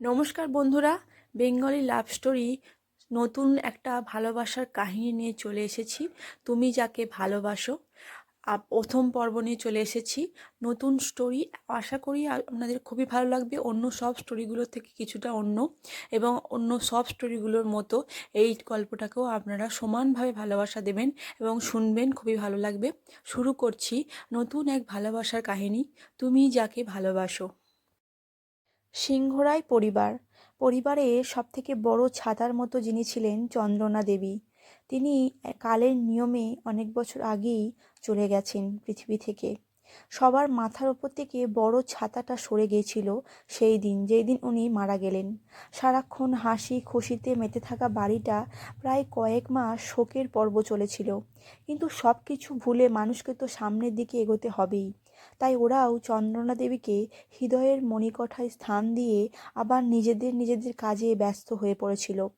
নমস্কার বন্ধুরা, Bengali love story নতুন একটা ভালোবাসার কাহিনী নিয়ে চলে এসেছি। তুমি যাকে ভালোবাসো প্রথম পর্ব নিয়ে চলে এসেছি। নতুন স্টোরি, আশা করি আপনাদের খুবই ভালো লাগবে। অন্য সব স্টোরিগুলোর থেকে কিছুটা অন্য এবং অন্য সব স্টোরিগুলোর মতো এই গল্পটাকেও আপনারা সমানভাবে ভালোবাসা দেবেন এবং শুনবেন, খুবই ভালো লাগবে। শুরু করছি নতুন এক ভালোবাসার কাহিনী। তুমি যাকে ভালোবাসো। সিংহরায় পরিবার। পরিবারে সবথেকে বড় ছাতার মতো যিনি ছিলেন চন্দ্রনা দেবী। তিনি কালের নিয়মে অনেক বছর আগেই চলে গেছেন পৃথিবী থেকে। সবার মাথার ওপর থেকে বড় ছাতাটা সরে গিয়েছিল সেই দিন, যেই দিন উনি মারা গেলেন। সারাক্ষণ হাসি খুশিতে মেতে থাকা বাড়িটা প্রায় কয়েক মাস শোকের পর্ব চলেছিল। কিন্তু সব কিছু ভুলে মানুষকে তো সামনের দিকে এগোতে হবেই। তাই ওরাও চন্দ্রনা দেবীকে হৃদয়ের মণিকঠায় স্থান দিয়ে আবার নিজেদের নিজেদের কাজে ব্যস্ত হয়ে পড়েছিল।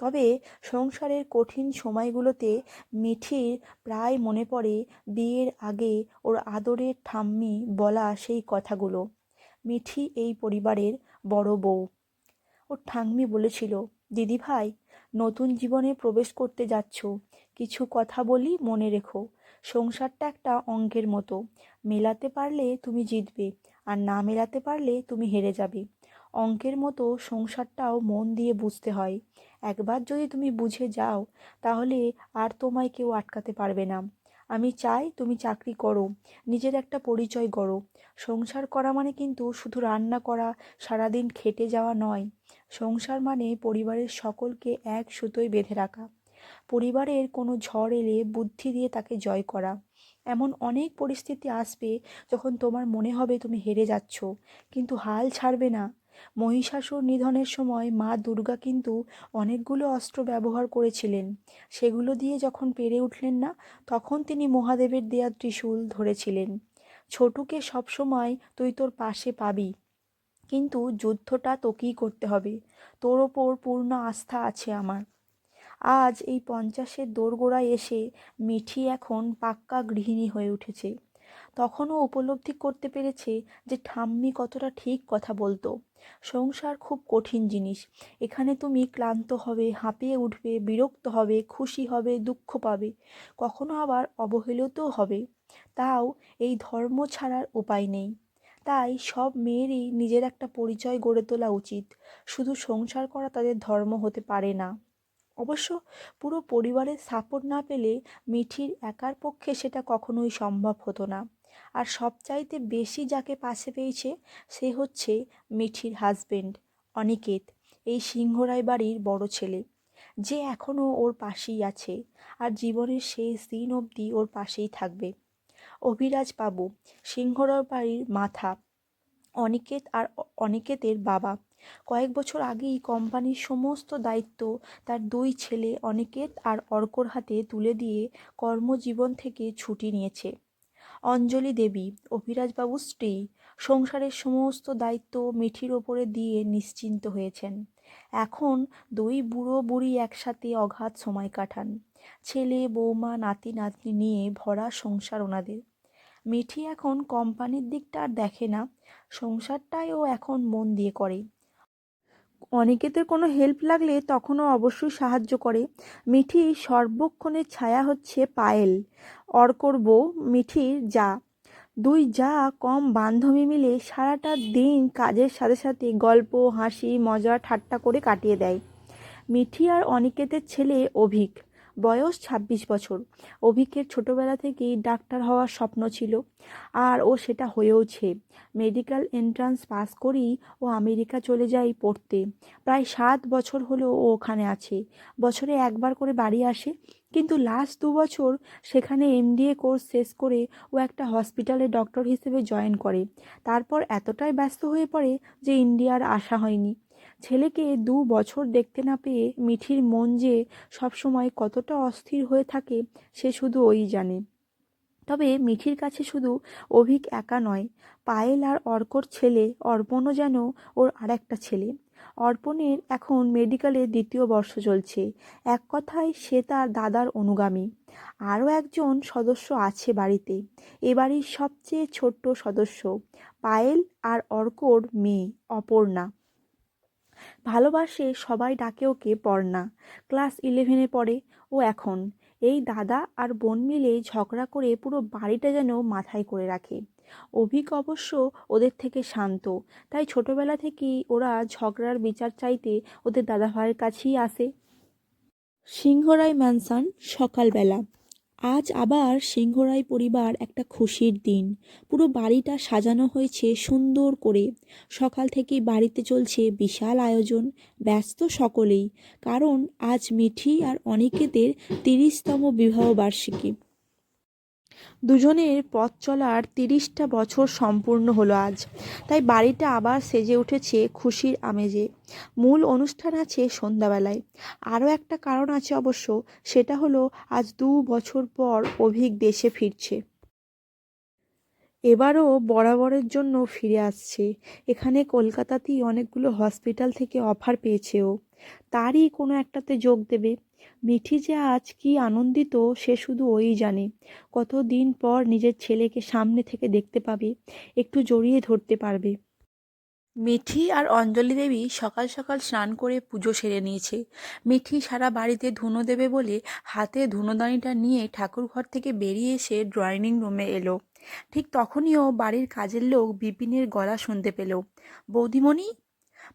তবে সংসারের কঠিন সময়গুলোতে মিঠির প্রায় মনে পড়ে বিয়ের আগে ওর আদরের ঠাম্মি বলা সেই কথাগুলো। মিঠি এই পরিবারের বড় বউ। ওর ঠাম্মি বলেছিল দিদি ভাই নতুন জীবনে প্রবেশ করতে যাচ্ছ। কিছু কথা বলি মনে রেখো। সংসারটা একটা অঙ্কের মতো। মেলাতে পারলে তুমি জিতবে, আর না মেলাতে পারলে তুমি হেরে যাবে। অঙ্কের মতো সংসারটাও মন দিয়ে বুঝতে হয়। একবার যদি তুমি বুঝে যাও, তাহলে আর তোমায় কেউ আটকাতে পারবে না। আমি চাই তুমি চাকরি করো, নিজের একটা পরিচয় করো সংসার করা মানে কিন্তু শুধু রান্না করা, সারাদিন খেটে যাওয়া নয়। সংসার মানে পরিবারের সকলকে এক সুতোয় বেঁধে রাখা। পরিবারের কোনো ঝড় এলে বুদ্ধি দিয়ে তাকে জয় করা। এমন অনেক পরিস্থিতি আসবে যখন তোমার মনে হবে তুমি হেরে যাচ্ছ, কিন্তু হাল ছাড়বে না। মহিষাসুর নিধনের সময় মা দুর্গা কিন্তু অনেকগুলো অস্ত্র ব্যবহার করেছিলেন। সেগুলো দিয়ে যখন পেরে উঠলেন না, তখন তিনি মহাদেবের দেয়া ত্রিশূল ধরেছিলেন। ছোটুকে সবসময় তুই তোর পাশে পাবি, কিন্তু যুদ্ধটা তোকেই করতে হবে। তোর ওপর পূর্ণ আস্থা আছে আমার। আজ এই পঞ্চাশের দোরগোড়ায় এসে মিঠি এখন পাক্কা গৃহিণী হয়ে উঠেছে। তখনও উপলব্ধি করতে পেরেছে যে ঠাম্মি কতটা ঠিক কথা বলতো। সংসার খুব কঠিন জিনিস। এখানে তুমি ক্লান্ত হবে, হাঁপিয়ে উঠবে, বিরক্ত হবে, খুশি হবে, দুঃখ পাবে। কখনো আবার অবহেলিতও হবে। তাও এই ধর্ম ছাড়ার উপায় নেই। তাই সব মেয়েরই নিজের একটা পরিচয় গড়ে তোলা উচিত। শুধু সংসার করা তাদের ধর্ম হতে পারে না। অবশ্য পুরো পরিবারের সাপোর্ট না পেলে মিঠির একার পক্ষে সেটা কখনোই সম্ভব হতো না। আর সবচাইতে বেশি যাকে পাশে পেয়েছে, সে হচ্ছে মিঠির হাজবেন্ড অনিকেত, এই সিংহরাই বাড়ির বড় ছেলে। যে এখনও ওর পাশেই আছে আর জীবনের শেষ দিন অবধি ওর পাশেই থাকবে। অভিরাজ বাবু সিংহরাই বাড়ির মাথা, অনিকেত আর অনিকেতের বাবা। কয়েক বছর আগেই কোম্পানির সমস্ত দায়িত্ব তার দুই ছেলে অনিকেত আর অর্কর হাতে তুলে দিয়ে কর্মজীবন থেকে ছুটি নিয়েছে। অঞ্জলি দেবী অভিরাজবাবুর স্ত্রী, সংসারের সমস্ত দায়িত্ব মিঠির ওপরে দিয়ে নিশ্চিন্ত হয়েছেন। এখন দুই বুড়ো বুড়ি একসাথে অগাধ সময় কাটান। ছেলে, বৌমা, নাতি, নাতনি নিয়ে ভরা সংসার ওনাদের। মিঠি এখন কোম্পানির দিকটা আর দেখে না। সংসারটাই ও এখন মন দিয়ে করে। অনিকেতের কোনো হেল্প লাগলে তখনও অবশ্যই সাহায্য করে। মিঠি সর্বক্ষণের ছায়া হচ্ছে পায়েল। অর্কর বউ মিঠির যা। দুই যা কম বান্ধবী মিলে সারাটা দিন কাজের সাথে সাথে গল্প, হাসি, মজা, ঠাট্টা করে কাটিয়ে দেয়। মিঠি আর অনিকেতের ছেলে অভিক। বয়স ২৬ বছর। অভিকের ছোটবেলা থেকেই ডাক্তার হওয়ার স্বপ্ন ছিল, আর ও সেটা হয়েওছে। মেডিকেল এন্ট্রান্স পাস করেই ও আমেরিকা চলে যায় পড়তে। প্রায় সাত বছর হলো ও ওখানে আছে। বছরে একবার করে বাড়ি আসে, কিন্তু লাস্ট দু বছর সেখানে এমডিএ কোর্স শেষ করে ও একটা হসপিটালে ডক্টর হিসেবে জয়েন করে। তারপর এতটাই ব্যস্ত হয়ে পড়ে যে ইন্ডিয়ার আসা হয়নি। ছেলেকে দু বছর দেখতে না পেয়ে মিঠির মন যে সবসময় কতটা অস্থির হয়ে থাকে, সে শুধু ওই জানে। তবে মিঠির কাছে শুধু অভিক একা নয়, পায়েল আর অর্কর ছেলে অর্পণও যেন ওর আর একটা ছেলে। অর্পণের এখন মেডিকেলে দ্বিতীয় বর্ষ চলছে। এক কথায় সে তার দাদার অনুগামী। আরও একজন সদস্য আছে বাড়িতে এ বাড়ির সবচেয়ে ছোট্ট সদস্য। পায়েল আর অর্কর মেয়ে, অপর্ণা। ভালোবাসে সবাই ডাকে ওকে পড়না ক্লাস ইলেভেনে পড়ে। ও এখন। এই দাদা আর বোন মিলে ঝগড়া করে পুরো বাড়িটা যেন মাথায় করে রাখে। অভিক অবশ্য ওদের থেকে শান্ত। তাই ছোটবেলা থেকেই ওরা ঝগড়ার বিচার চাইতে ওদের দাদা ভাইয়ের কাছেই আসে। সিংহরাই ম্যানসন সকালবেলা। আজ আবার সিংহরাই পরিবার একটা খুশির দিন। পুরো বাড়িটা সাজানো হয়েছে সুন্দর করে। সকাল থেকে বাড়িতে চলছে বিশাল আয়োজন। ব্যস্ত সকলেই। কারণ আজ মিঠি আর অনিকেতের তিরিশতম বিবাহবার্ষিকী। দুজনের পথ চলার তিরিশটা বছর সম্পূর্ণ হলো আজ। তাই বাড়িটা আবার সেজে উঠেছে খুশির আমেজে। মূল অনুষ্ঠান আছে সন্ধ্যাবেলায়। আরও একটা কারণ আছে অবশ্য, সেটা হলো আজ দু বছর পর অভিক দেশে ফিরছে। এবারও বরাবরের জন্য ফিরে আসছে। এখানে কলকাতাতেই অনেকগুলো হসপিটাল থেকে অফার পেয়েছে ও তারই কোনো একটাতে যোগ দেবে। মিঠি যে আজ কি আনন্দিত, সে শুধু ওই জানে। কত দিন পর নিজের ছেলেকে সামনে থেকে দেখতে পাবে, একটু জড়িয়ে ধরতে পারবে। মিঠি আর অঞ্জলি দেবী সকাল সকাল স্নান করে পুজো সেরে নিয়েছে। মিঠি সারা বাড়িতে ধুনো দেবে বলে হাতে ধুনোদানিটা নিয়ে ঠাকুর ঘর থেকে বেরিয়ে এসে ড্রয়িং রুমে এলো। ঠিক তখনইও বাড়ির কাজের লোক বিপিনের গলা শুনতে পেল। বৌদিমণি,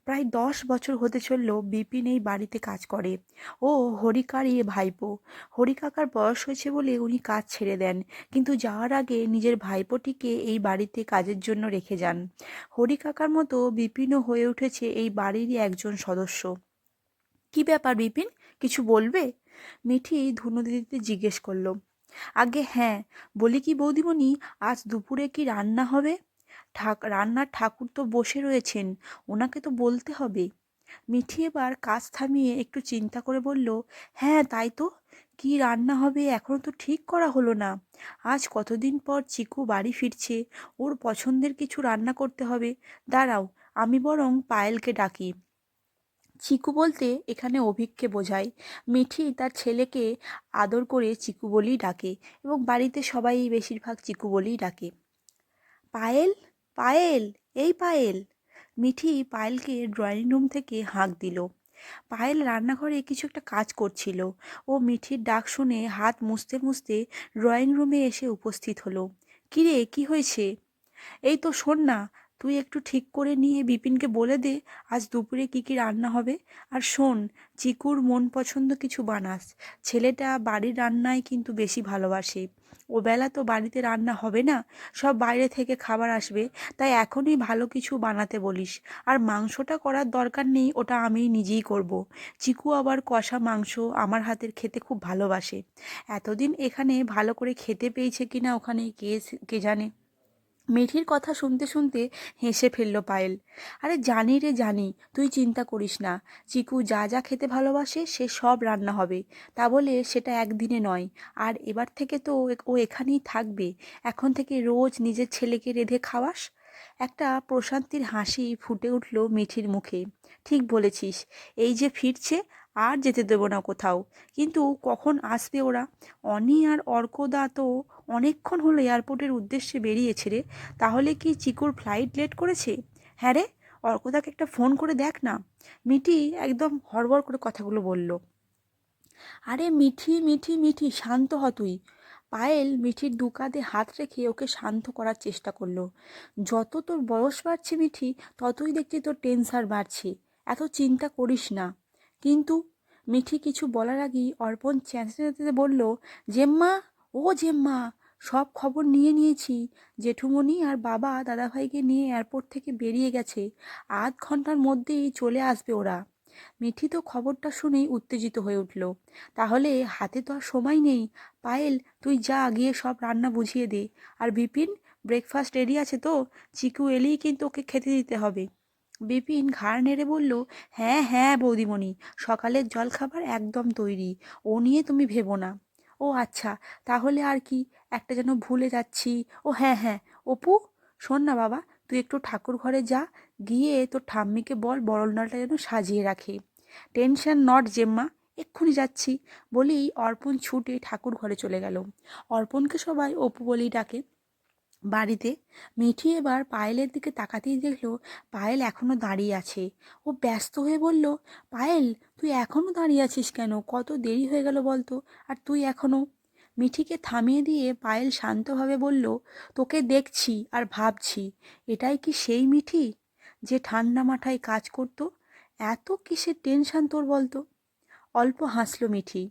প্রায় দশ বছর হতে চলল বিপিন এই বাড়িতে কাজ করে। ও হরিকারই ভাইপো। হরিকাকার বয়স হয়েছে বলে উনি কাজ ছেড়ে দেন, কিন্তু যাওয়ার আগে নিজের ভাইপোটিকে এই বাড়িতে কাজের জন্য রেখে যান। হরিকাকার মতো বিপিনও হয়ে উঠেছে এই বাড়িরই একজন সদস্য। কি ব্যাপার বিপিন, কিছু বলবে? মিঠি ধুনো দিদিতে জিজ্ঞেস করল। আগে হ্যাঁ বলি কি বৌদিমণি, আজ দুপুরে কি রান্না হবে? ঠাক, রান্নার ঠাকুর তো বসে রয়েছেন, ওনাকে তো বলতে হবে। মিঠি এবার কাজ থামিয়ে একটু চিন্তা করে বলল হ্যাঁ তাই তো, কি রান্না হবে এখনও তো ঠিক করা হলো না। আজ কতদিন পর চিকু বাড়ি ফিরছে, ওর পছন্দের কিছু রান্না করতে হবে। দাঁড়াও, আমি বরং পায়েলকে ডাকি। চিকু বলতে এখানে অভিককে বোঝায়। মিঠি তার ছেলেকে আদর করে চিকু বলেই ডাকে এবং বাড়িতে সবাই বেশিরভাগ চিকু বলেই ডাকে। পায়েল পায়েল, এই পায়েল। মিঠি পায়েলকে ড্রয়িং রুম থেকে হাঁক দিল। পায়েল রান্নাঘরে কিছু একটা কাজ করছিল। ও মিঠির ডাক শুনে হাত মুছতে মুছতে ড্রয়িং রুমে এসে উপস্থিত হলো। কিরে, কি হয়েছে? এই তো, শোন না। তুই একটু ঠিক করে নিয়ে বিপিনকে বলে দে, আজ দুপুরে কি কি রান্না হবে। আর শোন, চিকুর মন পছন্দ কিছু বানাস। ছেলেটা বাড়ির রান্নায় কিন্তু বেশি ভালোবাসে। ও বেলা তো বাড়িতে রান্না হবে না, সব বাইরে থেকে খাবার আসবে, তাই এখনই ভালো কিছু বানাতে বলিস। আর মাংসটা করার দরকার নেই, ওটা আমি নিজেই করব। চিকু আবার কষা মাংস আমার হাতের খেতে খুব ভালোবাসে। এতদিন এখানে ভালো করে খেতে পেয়েছে কিনা ওখানে কে কে জানে? মিঠির কথা শুনতে শুনতে হেসে ফেলল পায়েল। আরে জানি রে জানি, তুই চিন্তা করিস না। চিকু যা যা খেতে ভালোবাসে সে সব রান্না হবে। তা বলে সেটা একদিনে নয়। আর এবার থেকে তো ও এখানেই থাকবে। এখন থেকে রোজ নিজের ছেলেকে রেঁধে খাওয়াস? একটা প্রশান্তির হাসি ফুটে উঠল মিঠির মুখে। ঠিক বলেছিস, এই যে ফিরছে, আর যেতে দেবো না কোথাও। কিন্তু কখন আসবে ওরা? অনি আর অর্কদা তো অনেকক্ষণ হলো এয়ারপোর্টের উদ্দেশ্যে বেরিয়েছে রে। তাহলে কি চিকুর ফ্লাইট লেট করেছে? হ্যাঁ রে, অর্কদাকে একটা ফোন করে দেখ না। মিঠি একদম হড়বড় করে কথাগুলো বলল। আরে মিঠি মিঠি মিঠি, শান্ত হ তুই। পায়েল মিঠির দু কাঁধে হাত রেখে ওকে শান্ত করার চেষ্টা করল। যত তোর বয়স বাড়ছে মিঠি, ততই দেখছি তোর টেনশার বাড়ছে। এত চিন্তা করিস না। কিন্তু মিঠি কিছু বলার আগেই অর্পণ চেঁচাতে বলল, জেম্মা, ও জেম্মা সব খবর নিয়ে নিয়েছি। জেঠুমণি আর বাবা দাদাভাইকে নিয়ে এয়ারপোর্ট থেকে বেরিয়ে গেছে। আধ ঘণ্টার মধ্যেই চলে আসবে ওরা। মিঠি তো খবরটা শুনেই উত্তেজিত হয়ে উঠল। তাহলে হাতে তো আর সময় নেই। পায়েল, তুই যা, গিয়ে সব রান্না বুঝিয়ে দে। আর বিপিন ব্রেকফাস্ট রেডি আছে তো? চিকু এলেই কিন্তু ওকে খেতে দিতে হবে। বিপিন ঘাড় নেড়ে বলল হ্যাঁ হ্যাঁ বৌদিমণি। সকালের জলখাবার একদম তৈরি। ও নিয়ে তুমি ভেবো না। ও আচ্ছা তাহলে আর কি? একটা যেন ভুলে যাচ্ছি। ও হ্যাঁ হ্যাঁ। অপু, শোন না বাবা, তুই একটু ঠাকুর ঘরে যা, গিয়ে তোর ঠাম্মিকে বল বরলনালটা যেন সাজিয়ে রাখে। টেনশন নট জেম্মা, এক্ষুনি যাচ্ছি। বলেই অর্পণ ছুটে ঠাকুর ঘরে চলে গেল। অর্পণকে সবাই অপু বলেই ডাকে। বাড়িতে মিঠি এবার পায়েলের দিকে তাকাতেই দেখল, পায়েল এখনও দাঁড়িয়ে আছে। ও ব্যস্ত হয়ে বলল, পায়েল তুই এখনও দাঁড়িয়ে আছিস কেন? কত দেরি হয়ে গেল বলতো। আর তুই এখনও মিঠিকে থামিয়ে দিয়ে পায়েল শান্তভাবে বলল, তোকে দেখছি আর ভাবছি, এটাই কি সেই মিঠি যে ঠান্ডা মাথায় কাজ করতো? এত কিসের টেনশান তোর বলতো? অল্প হাসলো মিঠি।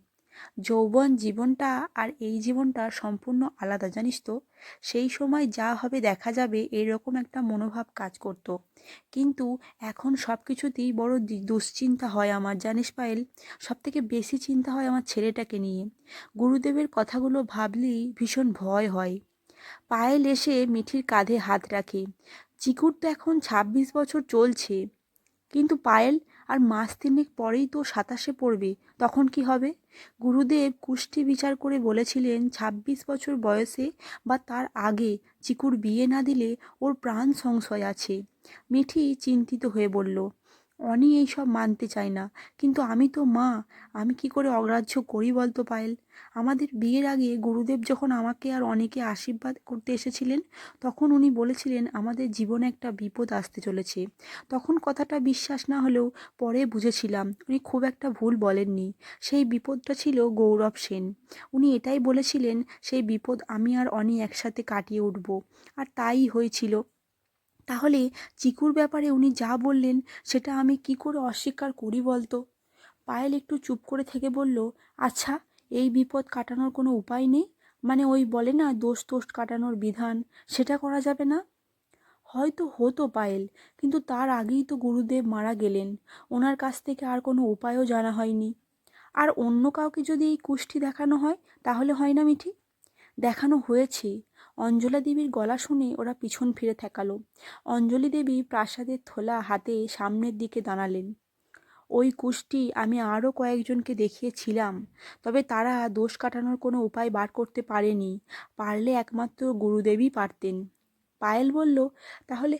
যৌবন জীবনটা আর এই জীবনটা সম্পূর্ণ আলাদা, জানিস তো? সেই সময় যা হবে দেখা যাবে, এরকম একটা মনোভাব কাজ করত। কিন্তু এখন সব কিছুতেই বড় দুশ্চিন্তা হয় আমার, জানিস পায়েল? সব থেকে বেশি চিন্তা হয় আমার ছেলেটাকে নিয়ে। গুরুদেবের কথাগুলো ভাবলেই ভীষণ ভয় হয়। পায়েল এসে মিঠির কাঁধে হাত রাখে। চিকুর তো এখন ছাব্বিশ বছর চলছে। কিন্তু পায়েল আর মাস তিনেক পরেই তো সাতাশে পড়বে, তখন কি হবে? গুরুদেব কুষ্টি বিচার করে বলেছিলেন, ছাব্বিশ বছর বয়সে বা তার আগে চিকুর বিয়ে না দিলে ওর প্রাণ সংশয় আছে। মিঠি চিন্তিত হয়ে বলল অনি এই সব মানতে চায় না। কিন্তু আমি তো মা, আমি কি করে অগ্রাহ্য করি বলতো পায়েল? আমাদের বিয়ের আগে গুরুদেব যখন আমাকে আর অনেকে আশীর্বাদ করতে এসেছিলেন, তখন উনি বলেছিলেন আমাদের জীবনে একটা বিপদ আসতে চলেছে। তখন কথাটা বিশ্বাস না হলেও পরে বুঝেছিলাম, উনি খুব একটা ভুল বলেননি। সেই বিপদটা ছিল গৌরব সেন। উনি এটাই বলেছিলেন, সেই বিপদ আমি আর অনি একসাথে কাটিয়ে উঠব। আর তাই হয়েছিল। তাহলে চিকুর ব্যাপারে উনি যা বললেন, সেটা আমি কি করে অস্বীকার করি বলতো? পায়েল একটু চুপ করে থেকে বলল আচ্ছা এই বিপদ কাটানোর কোনো উপায় নেই? মানে ওই বলে না, দোষ তোষ কাটানোর বিধান, সেটা করা যাবে না? হয়তো হতো পায়েল, কিন্তু তার আগেই তো গুরুদেব মারা গেলেন, ওনার কাছ থেকে আর কোনো উপায়ও জানা হয়নি। আর অন্য কাউকে যদি এই কুষ্টি দেখানো হয়, তাহলে হয় না মিঠি? দেখানো হয়েছে অঞ্জলা দেবীর গলা শুনে ওরা পিছন ফিরে থাকালো অঞ্জলি দেবী প্রাসাদের থোলা হাতে সামনের দিকে দাঁড়ালেন। ওই কুষ্টি, আমি আরও কয়েকজনকে দেখিয়েছিলাম, তবে তারা দোষ কাটানোর কোনো উপায় বার করতে পারেনি। পারলে একমাত্র গুরুদেবই পারতেন। পায়েল বলল, তাহলে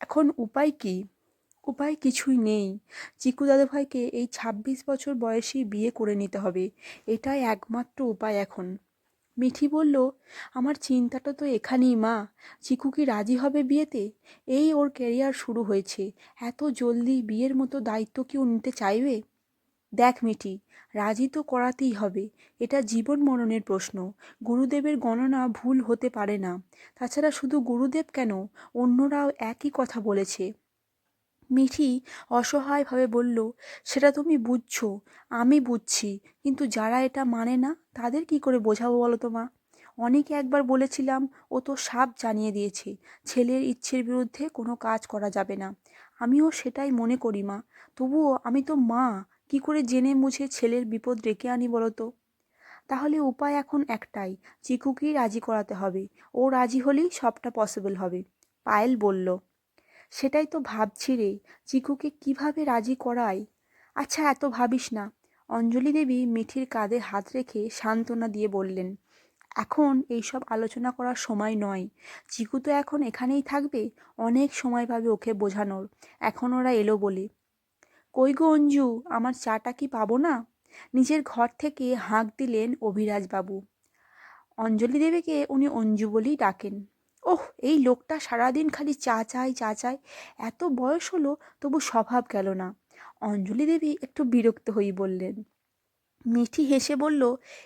এখন উপায় কি? উপায় কিছুই নেই। চিকু দাদাভাইকে এই ছাব্বিশ বছর বয়সী বিয়ে করে নিতে হবে। এটাই একমাত্র উপায় এখন। মিঠি বলল, আমার চিন্তাটা তো এখানেই, মা। চিকু কি রাজি হবে বিয়েতে? এই ওর ক্যারিয়ার শুরু হয়েছে। এত জলদি বিয়ের মতো দায়িত্ব কি ও নিতে চাইবে? দেখ মিঠি, রাজি তো করাতেই হবে। এটা জীবন মরণের প্রশ্ন। গুরুদেবের গণনা ভুল হতে পারে না। তাছাড়া শুধু গুরুদেব কেন? অন্যরাও একই কথা বলেছে। মিঠি অসহায়ভাবে বলল, সেটা তুমি বুঝছ, আমি বুঝছি, কিন্তু যারা এটা মানে না, তাদের কি করে বোঝাবো বলো তো মা? অনেকে একবার বলেছিলাম, ও তো সাপ জানিয়ে দিয়েছে, ছেলের ইচ্ছের বিরুদ্ধে কোনো কাজ করা যাবে না। আমিও সেটাই মনে করি মা, তবুও আমি তো মা, কি করে জেনে মুছে ছেলের বিপদ ডেকে আনি বলো তো? তাহলে উপায় এখন একটাই, চিকুকেই রাজি করাতে হবে, ও রাজি হলেই সবটা পসিবল হবে, পায়েল বলল। সেটাই তো ভাবছি রে, চিকুকে কীভাবে রাজি করাই? আচ্ছা এত ভাবিস না। অঞ্জলি দেবী মিঠির কাঁধে হাত রেখে সান্ত্বনা দিয়ে বললেন, এখন এইসব আলোচনা করার সময় নয়। চিকু তো এখন এখানেই থাকবে, অনেক সময় পাবে ওকে বোঝানোর। এখন ওরা এলো বলে, কই গো অঞ্জু, আমার চাটা কি পাবো না? নিজের ঘর থেকে হাঁক দিলেন অভিরাজবাবু। অঞ্জলি দেবীকে উনি অঞ্জু বলেই ডাকেন। ওহ, এই লোকটা সারাদিন খালি চা চায় চা চায় এত বয়স হলো, তবু স্বভাব গেল না। অঞ্জলি দেবী একটু বিরক্ত হয়ে বললেন, মিঠি হেসে বলল,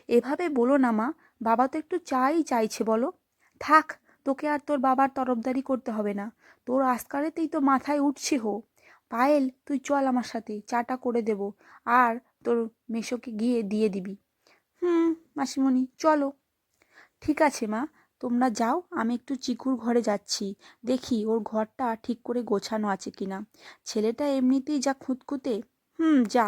এভাবে বলো না মা, বাবা তো একটু চাই চাইছে বলো। থাক, তোকে আর তোর বাবার তরফদারি করতে হবে না। তোর আস্কারেতেই তো মাথায় উঠছে হো। পায়েল, তুই চল আমার সাথে, চাটা করে দেব। আর তোর মেশোকে গিয়ে দিয়ে দিবি। হুম, মাসিমণি, চলো। ঠিক আছে মা তোমরা যাও, আমি একটু চিকুর ঘরে যাচ্ছি। দেখি ওর ঘরটা ঠিক করে গোছানো আছে কিনা। ছেলেটা এমনিতেই যা খুঁতখুঁতে, হুম, যা।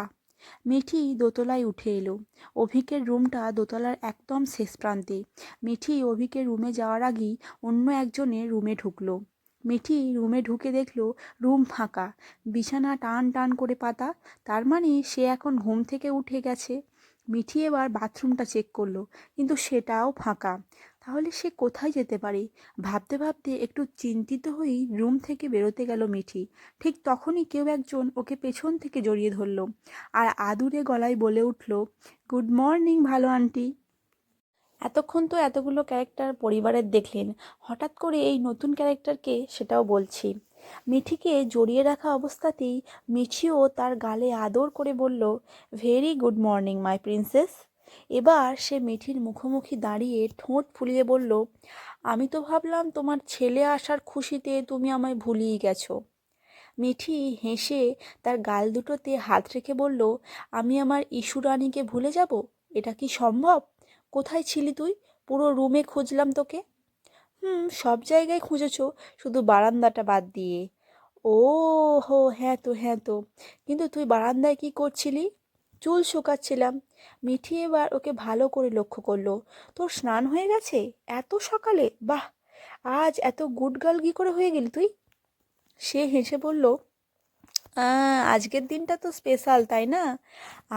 মিঠি দোতলায় উঠে এলো। অভিকের রুমটা দোতলার একদম শেষ প্রান্তে। মিঠি অভিকের রুমে যাওয়ার আগেই অন্য একজনের রুমে ঢুকলো। মিঠি রুমে ঢুকে দেখল রুম ফাঁকা। বিছানা টান টান করে পাতা, তার মানে সে এখন ঘুম থেকে উঠে গেছে। মিঠি এবার বাথরুমটা চেক করল, কিন্তু সেটাও ফাঁকা। তাহলে সে কোথায় যেতে পারে? ভাবতে ভাবতে একটু চিন্তিত হয়েই রুম থেকে বেরোতে গেল মিঠি। ঠিক তখনই কেউ একজন ওকে পেছন থেকে জড়িয়ে ধরলো আর আদুরে গলায় বলে উঠল, গুড মর্নিং ভালো আন্টি। এতক্ষণ তো এতগুলো ক্যারেক্টার পরিবারের দেখলেন। হঠাৎ করে এই নতুন ক্যারেক্টারকে সেটাও বলছি। মিঠিকে জড়িয়ে রাখা অবস্থাতেই মিঠিও তার গালে আদর করে বলল, very good morning, my princess. এবার সে মিঠির মুখোমুখি দাঁড়িয়ে ঠোঁট ফুলিয়ে বলল, আমি তো ভাবলাম তোমার ছেলে আসার খুশিতে তুমি আমায় ভুলিয়ে গেছো। মিঠি হেসে তার গাল দুটোতে হাত রেখে বলল, আমি আমার ইস্যু রানীকে ভুলে যাব? এটা কি সম্ভব? কোথায় ছিলি তুই? পুরো রুমে খুঁজলাম তোকে? হুম, সব জায়গায় খুঁজেছ, শুধু বারান্দাটা বাদ দিয়ে। ও হো হ্যাঁ তো হ্যাঁ তো। কিন্তু তুই বারান্দায় কি করছিলি? চুল শুকাচ্ছিলাম। মিঠি এবার ওকে ভালো করে লক্ষ্য করল। তোর স্নান হয়ে গেছে? এত সকালে? বাহ! আজ এত গুড গার্ল কি করে হয়ে গেলি তুই? সে হেসে বলল আজকের দিনটা তো স্পেশাল, তাই না?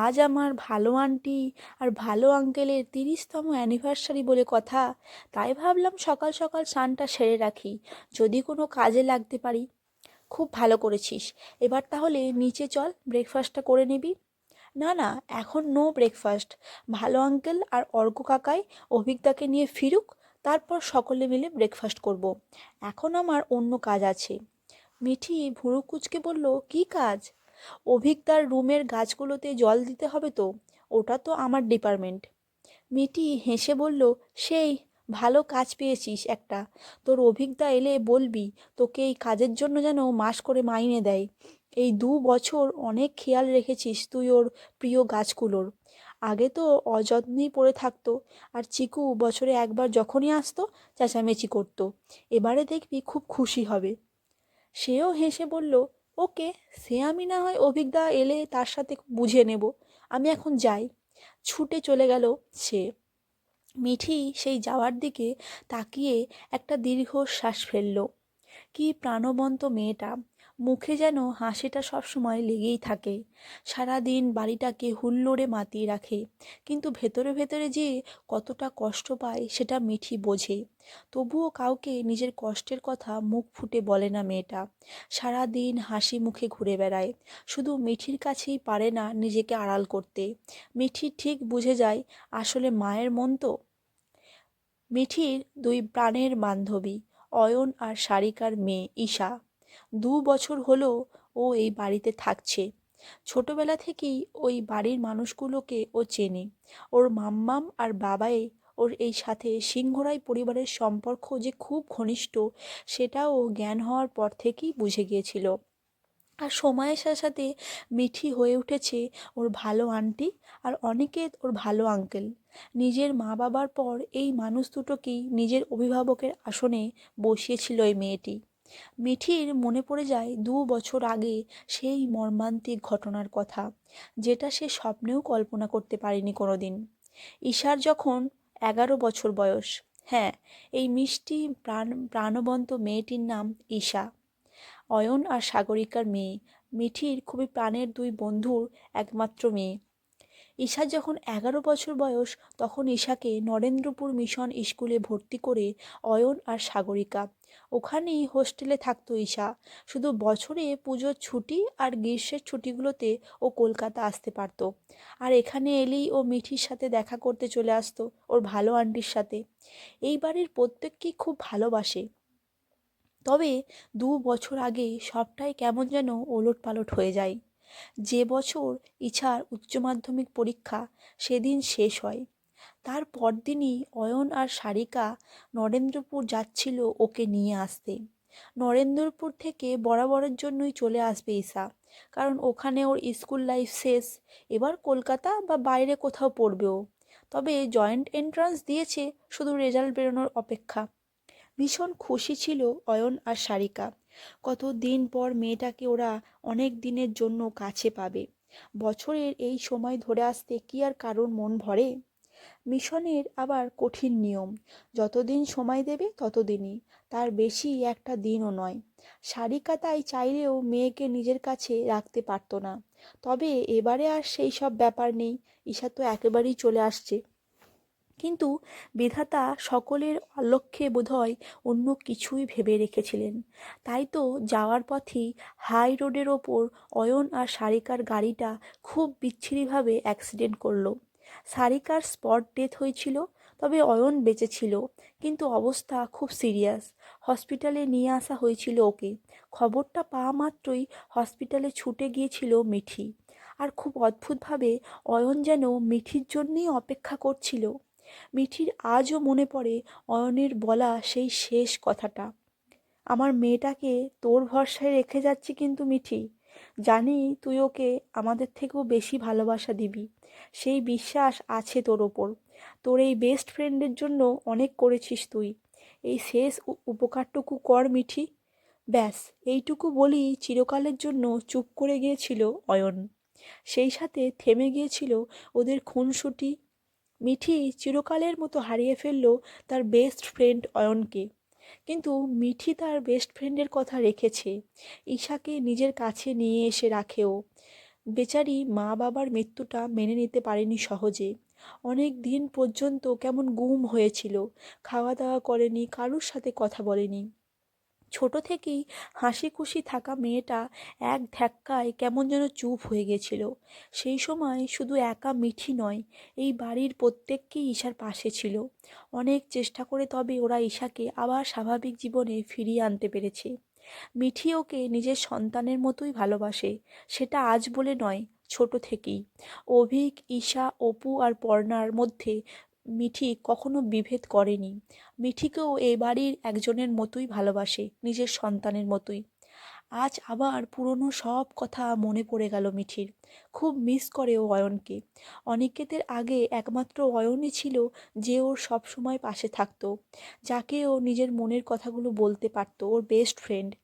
আজ আমার ভালো আন্টি আর ভালো আঙ্কেলের তিরিশতম অ্যানিভার্সারি বলে কথা। তাই ভাবলাম সকাল সকাল স্নানটা সেরে রাখি, যদি কোনো কাজে লাগতে পারি। খুব ভালো করেছিস। এবার তাহলে নিচে চল ব্রেকফাস্টটা করে নিবি। না না, এখন নো ব্রেকফাস্ট ভালো আঙ্কেল আর অর্ক কাকাই অভিজ্ঞতাকে নিয়ে ফিরুক, তারপর সকলে মিলে ব্রেকফাস্ট করব। এখন আমার অন্য কাজ আছে। মিঠি ভুরু কুচকে বলল, কী কাজ? অভিজ্ঞতার রুমের গাছগুলোতে জল দিতে হবে তো, ওটা তো আমার ডিপার্টমেন্ট মিটি হেসে বলল, সেই, ভালো কাজ পেয়েছিস একটা। তোর অভিজ্ঞতা এলে বলবি, তোকে এই কাজের জন্য যেন মাস করে মাইনে দেয়। এই দু বছর অনেক খেয়াল রেখেছিস তুই ওর প্রিয় গাছগুলোর। আগে তো অযত্নেই পড়ে থাকতো আর চিকু বছরে একবার যখনই আসতো চেঁচামেচি করতো। এবারে দেখবি খুব খুশি হবে। সেও হেসে বলল, ওকে, সে আমি না হয় অভিজ্ঞা এলে তার সাথে বুঝে নেব। আমি এখন যাই। ছুটে চলে গেল সে। মিঠি সেই যাওয়ার দিকে তাকিয়ে একটা দীর্ঘশ্বাস ফেলল। কি প্রাণবন্ত মেয়েটা। মুখে যেন হাসিটা সবসময় লেগেই থাকে। সারাদিন বাড়িটাকে হুল্লোড়ে মাতিয়ে রাখে, কিন্তু ভেতরে ভেতরে যে কতটা কষ্ট পায় সেটা মিঠি বোঝে। তবুও কাউকে নিজের কষ্টের কথা মুখ ফুটে বলে না মেয়েটা। সারাদিন হাসি মুখে ঘুরে বেড়ায়। শুধু মিঠির কাছেই পারে না নিজেকে আড়াল করতে। মিঠি ঠিক বুঝে যায়, আসলে মায়ের মন তো? মিঠির দুই প্রাণের বান্ধবী, অয়ন আর সারিকার মেয়ে ঈশা। দু বছর হলো ও এই বাড়িতে থাকছে। ছোটবেলা থেকেই ওই বাড়ির মানুষগুলোকে ও চেনে। ওর মাম্মাম আর বাবাই ওর এই সাথে সিংহরাই পরিবারের সম্পর্ক যে খুব ঘনিষ্ঠ, সেটাও জ্ঞান হওয়ার পর থেকেই বুঝে গিয়েছিল। আর সময়ের সাথে সাথে মিঠি হয়ে উঠেছে ওর ভালো আন্টি আর অনিকেত ওর ভালো আঙ্কেল। নিজের মা বাবার পর এই মানুষ দুটোকেই নিজের অভিভাবকের আসনে বসিয়েছিল এই মেয়েটি। মিঠির মনে পড়ে যায় দু বছর আগে সেই মর্মান্তিক ঘটনার কথা, যেটা সে স্বপ্নেও কল্পনা করতে পারেনি কোনো দিন ঈশার যখন এগারো বছর বয়স হ্যাঁ এই মিষ্টি প্রাণ, প্রাণবন্ত মেয়েটির নাম ঈশা। অয়ন আর সাগরিকার মেয়ে, মিঠির খুবই প্রাণের দুই বন্ধুর একমাত্র মেয়ে। ঈশার যখন এগারো বছর বয়স, তখন ঈশাকে নরেন্দ্রপুর মিশন স্কুলে ভর্তি করে অয়ন আর সাগরিকা। ওখানেই হোস্টেলে থাকতো ঈশা। শুধু বছরে পুজোর ছুটি আর গ্রীষ্মের ছুটিগুলোতে ও কলকাতা আসতে পারতো। আর এখানে এলেই ও মিঠির সাথে দেখা করতে চলে আসতো, ওর ভালো আন্টির সাথে। এই বাড়ির প্রত্যেককেই খুব ভালোবাসে। তবে দু বছর আগে সবটাই কেমন যেন ওলট পালট হয়ে যায়। যে বছর ইছার উচ্চ মাধ্যমিক পরীক্ষা সেদিন শেষ হয়। তার পরদিনই অয়ন আর সারিকা নরেন্দ্রপুর যাচ্ছিল ওকে নিয়ে আসতে। নরেন্দ্রপুর থেকে বরাবরের জন্যই চলে আসবে ঈশা, কারণ ওখানে ওর স্কুল লাইফ শেষ, এবার কলকাতা বা বাইরে কোথাও পড়বেও। তবে জয়েন্ট এন্ট্রান্স দিয়েছে শুধু রেজাল্ট বেরোনোর অপেক্ষা। ভীষণ খুশি ছিল অয়ন আর সারিকা। কত দিন পর মেয়েটাকে ওরা অনেক দিনের জন্য কাছে পাবে? বছরের এই সময় ধরে আসতে কি আর কারোর মন ভরে? মিশনের আবার কঠিন নিয়ম। যতদিন সময় দেবে, ততদিনই। তার বেশি একটা দিনও নয়। সারিকা তাই চাইলেও মেয়েকে নিজের কাছে রাখতে পারতো না। তবে এবারে আর সেই সব ব্যাপার নেই। ঈশা তো একেবারেই চলে আসছে। কিন্তু বিধাতা সকলের অলক্ষ্যে বোধহয় অন্য কিছুই ভেবে রেখেছিলেন। তাই তো যাওয়ার পথেই হাই রোডের ওপর অয়ন আর সারিকার গাড়িটা খুব বিচ্ছিরিভাবে অ্যাক্সিডেন্ট করল। সারিকার স্পট ডেথ হয়েছিল, তবে অয়ন বেঁচে ছিল, কিন্তু অবস্থা খুব সিরিয়াস। হসপিটালে নিয়ে আসা হয়েছিল ওকে। খবরটা পাওয়া মাত্রই হসপিটালে ছুটে গিয়েছিল মিঠি। আর খুব অদ্ভুতভাবে অয়ন যেন মিঠির জন্যই অপেক্ষা করছিল। মিঠির আজও মনে পড়ে অয়নের বলা সেই শেষ কথাটা। আমার মেয়েটাকে তোর ভরসায় রেখে যাচ্ছি কিন্তু মিঠি। জানি তুই ওকে আমাদের থেকেও বেশি ভালোবাসা দিবি। সেই বিশ্বাস আছে তোর ওপর। তোর এই বেস্ট ফ্রেন্ডের জন্য অনেক করেছিস তুই। এই শেষ উপকারটুকু কর মিঠি। ব্যাস, এইটুকু বলি চিরকালের জন্য চুপ করে গিয়েছিল অয়ন। সেই সাথে থেমে গিয়েছিল ওদের খুনসুটি মিঠি চিরকালের মতো হারিয়ে ফেলল তার বেস্ট ফ্রেন্ড অয়নকে। কিন্তু মিঠি তার বেস্ট ফ্রেন্ডের কথা রেখেছে। ঈশাকে নিজের কাছে নিয়ে এসে রাখেও। বেচারি মা বাবার মৃত্যুটা মেনে নিতে পারেনি সহজে। অনেক দিন পর্যন্ত কেমন গুম হয়েছিল। খাওয়া দাওয়া করেনি, কারুর সাথে কথা বলেনি। ছোট থেকেই হাসি খুশি থাকা মেয়েটা এক ধাক্কায় কেমন যেন চুপ হয়ে গেছিল। সেই সময় শুধু একা মিঠি নয়, এই বাড়ির প্রত্যেককেই ঈশার পাশে ছিল। অনেক চেষ্টা করে তবে ওরা ঈশাকে আবার স্বাভাবিক জীবনে ফিরিয়ে আনতে পেরেছে। মিঠি ওকে নিজের সন্তানের মতোই ভালোবাসে, সেটা আজ বলে নয়, ছোট থেকেই। অভিক, ঈশা, অপু আর পর্ণার মধ্যে মিঠি কখনো বিভেদ করেনি। মিঠিকেও এ বাড়ির একজনের মতোই ভালোবাসে, নিজের সন্তানের মতোই। আজ আবার পুরনো সব কথা মনে পড়ে গেল মিঠির। খুব মিস করে ও অয়নকে। অনিকেতের আগে একমাত্র অয়নই ছিল যে ওর সব সময় পাশে থাকতো, যাকে ও নিজের মনের কথাগুলো বলতে পারতো, ওর বেস্ট ফ্রেন্ড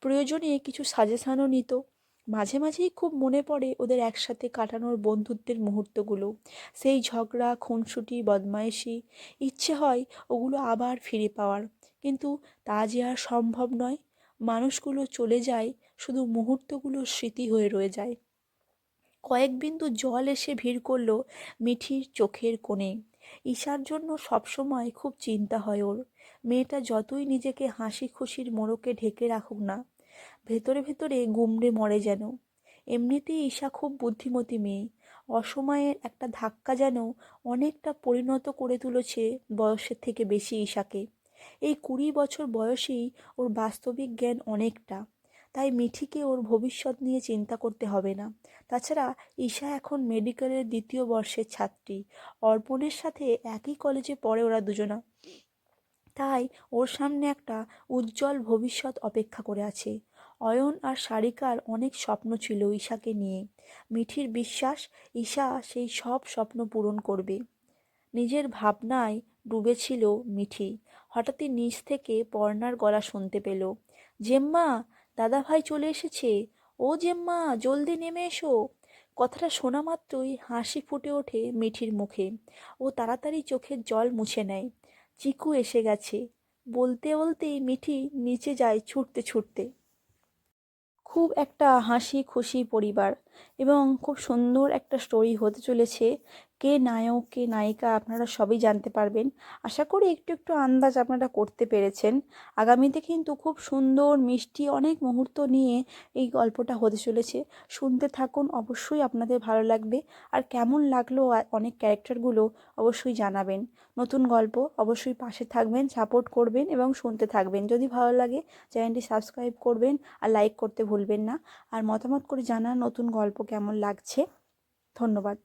প্রয়োজনে কিছু সাজেশানও নিত। মাঝে মাঝেই খুব মনে পড়ে ওদের একসাথে কাটানোর বন্ধুত্বের মুহূর্তগুলো। সেই ঝগড়া, খুনসুটি, বদমাইশি, ইচ্ছে হয় ওগুলো আবার ফিরে পাওয়ার। কিন্তু তা যে আর সম্ভব নয়। মানুষগুলো চলে যায়, শুধু মুহূর্তগুলো স্মৃতি হয়ে রয়ে যায়। কয়েক বিন্দু জল এসে ভিড় করল মিঠির চোখের কোণে। ঈশার জন্য সবসময় খুব চিন্তা হয় ওর। মেয়েটা যতই নিজেকে হাসি খুশির মোড়কে ঢেকে রাখুক না ভেতরে ভেতরে গুমড়ে মরে যেন। এমনিতেই ঈশা খুব বুদ্ধিমতী মেয়ে। অসময়ের একটা ধাক্কা যেন অনেকটা পরিণত করে তুলেছে বয়সের থেকে বেশি ঈশাকে। এই কুড়ি বছর বয়সেই ওর বাস্তবিক জ্ঞান অনেকটা। তাই মিঠিকে ওর ভবিষ্যৎ নিয়ে চিন্তা করতে হবে না। তাছাড়া ঈশা এখন মেডিকেলের দ্বিতীয় বর্ষের ছাত্রী। অর্পণের সাথে একই কলেজে পড়ে ওরা দুজনা। তাই ওর সামনে একটা উজ্জ্বল ভবিষ্যৎ অপেক্ষা করে আছে। অয়ন আর সারিকার অনেক স্বপ্ন ছিল ঈশাকে নিয়ে। মিঠির বিশ্বাস, ঈশা সেই সব স্বপ্ন পূরণ করবে। নিজের ভাবনায় ডুবেছিল মিঠি। হঠাৎই নিচ থেকে পর্ণার গলা শুনতে পেল। জেম্মা, দাদাভাই চলে এসেছে। ও জেম্মা, জলদি নেমে এসো। কথাটা শোনা মাত্রই হাসি ফুটে ওঠে মিঠির মুখে। ও তাড়াতাড়ি চোখের জল মুছে নেয়। চিকু এসে গেছে। বলতে, বলতেই মিঠি নিচে যায় ছুটতে ছুটতে। খুব একটা হাসি খুশি পরিবার। এবং খুব সুন্দর একটা স্টোরি হতে চলেছে। কে নায়ক, কে নায়িকা আপনারা সবই জানতে পারবেন। আশা করি একটু একটু আন্দাজ আপনারা করতে পেরেছেন। আগামীতে কিন্তু খুব সুন্দর, মিষ্টি অনেক মুহূর্ত নিয়ে এই গল্পটা হতে চলেছে। শুনতে থাকুন, অবশ্যই আপনাদের ভালো লাগবে। আর কেমন লাগল অনেক ক্যারেক্টারগুলো অবশ্যই জানাবেন। নতুন গল্প অবশ্যই পাশে থাকবেন সাপোর্ট করবেন এবং শুনতে থাকবেন। যদি ভালো লাগে চ্যানেলটি সাবস্ক্রাইব করবেন আর লাইক করতে ভুলবেন না। আর মতামত করে জানান নতুন গল্প কেমন লাগছে? ধন্যবাদ।